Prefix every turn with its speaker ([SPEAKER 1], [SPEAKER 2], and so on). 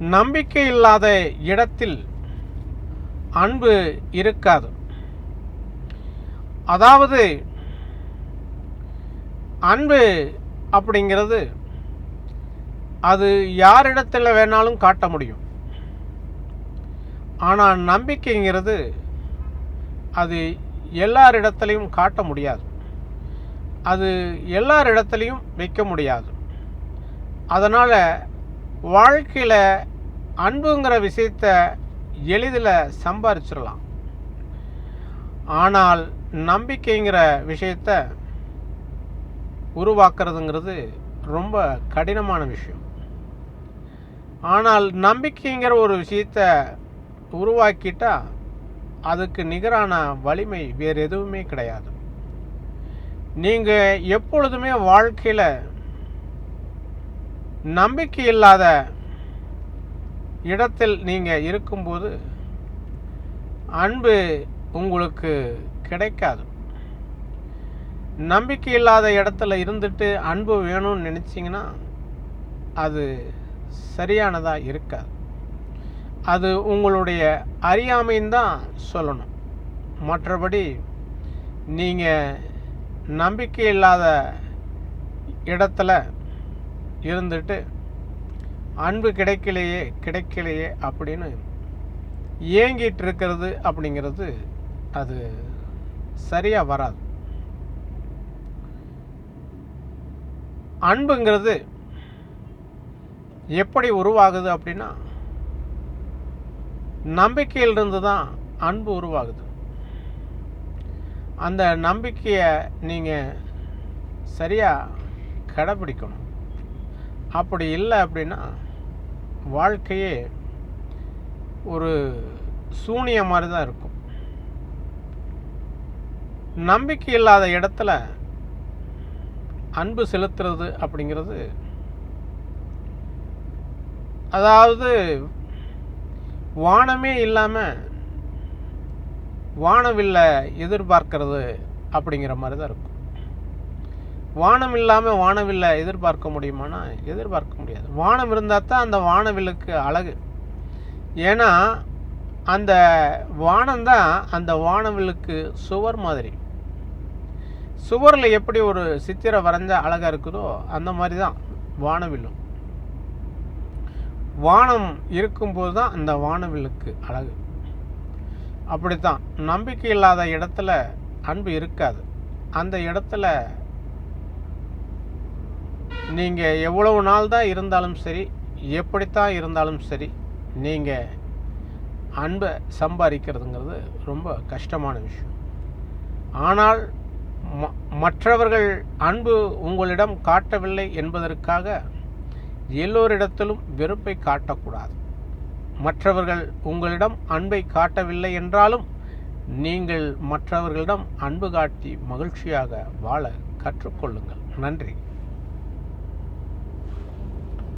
[SPEAKER 1] நம்பிக்கை இல்லாத இடத்தில் அன்பு இருக்காது. அதாவது அன்பு அப்படிங்கிறது அது யாரிடத்தில் வேணாலும் காட்ட முடியும். ஆனால் நம்பிக்கைங்கிறது அது எல்லாரிடத்துலையும் காட்ட முடியாது. அது எல்லாரிடத்துலையும் வைக்க முடியாது. அதனால் வாழ்க்கையில் அன்புங்கிற விஷயத்த எளிதில் சம்பாரிச்சிடலாம் ஆனால் நம்பிக்கைங்கிற விஷயத்த உருவாக்குறதுங்கிறது ரொம்ப கடினமான விஷயம். ஆனால் நம்பிக்கைங்கிற ஒரு விஷயத்தை உருவாக்கிட்டா அதுக்கு நிகரான வலிமை வேறு எதுவுமே கிடையாது. நீங்கள் எப்பொழுதுமே வாழ்க்கையில் நம்பிக்கை இல்லாத இடத்தில் நீங்கள் இருக்கும்போது அன்பு உங்களுக்கு கிடைக்காது. நம்பிக்கை இல்லாத இடத்துல இருந்துட்டு அன்பு வேணும்னு நினச்சிங்கன்னா அது சரியானதாக இருக்காது. அது உங்களுடைய அறியாமைன்னு தான் சொல்லணும். மற்றபடி நீங்கள் நம்பிக்கை இல்லாத இடத்துல இருந்துட்டு அன்பு கிடைக்கலையே கிடைக்கலையே அப்படின்னு ஏங்கிட்டு இருக்கிறது அப்படிங்கிறது அது சரியாக வராது. அன்புங்கிறது எப்படி உருவாகுது அப்படின்னா நம்பிக்கையிலிருந்து தான் அன்பு உருவாகுது. அந்த நம்பிக்கையை நீங்கள் சரியாக கடைப்பிடிக்கணும் அப்படி இல்லை அப்படின்னா வாழ்க்கையே ஒரு சூனிய மாதிரி தான் இருக்கும். நம்பிக்கை இல்லாத இடத்துல அன்பு செலுத்துறது அப்படிங்கிறது அதாவது வானமே இல்லாமல் வானவில்லை எதிர்பார்க்கறது அப்படிங்கிற மாதிரி தான் இருக்கும். வானம் இல்லாமல் வானவில்லை எதிர்பார்க்க முடியுமானா? எதிர்பார்க்க முடியாது. வானம் இருந்தால் தான் அந்த வானவில்லுக்கு அழகு. ஏன்னா அந்த வானம் தான் அந்த வானவில்லுக்கு சுவர் மாதிரி. சுவரில் எப்படி ஒரு சித்திரை வரைஞ்சா அழகாக இருக்குதோ அந்த மாதிரி தான் வானவில்லும். வானம் இருக்கும்போது தான் அந்த வானவில்லுக்கு அழகு. அப்படித்தான். நம்பிக்கை இல்லாத இடத்துல அன்பு இருக்காது. அந்த இடத்துல நீங்கள் எவ்வளவு நாள் தான் இருந்தாலும் சரி எப்படித்தான் இருந்தாலும் சரி நீங்கள் அன்பை சம்பாதிக்கிறதுங்கிறது ரொம்ப கஷ்டமான விஷயம். ஆனால் ம- மற்றவர்கள் அன்பு உங்களிடம் காட்டவில்லை என்பதற்காக எல்லோரிடத்திலும் வெறுப்பை காட்டக்கூடாது. மற்றவர்கள் உங்களிடம் அன்பை காட்டவில்லை என்றாலும் நீங்கள் மற்றவர்களிடம் அன்பு காட்டி மகிழ்ச்சியாக வாழ கற்றுக்கொள்ளுங்கள். நன்றி.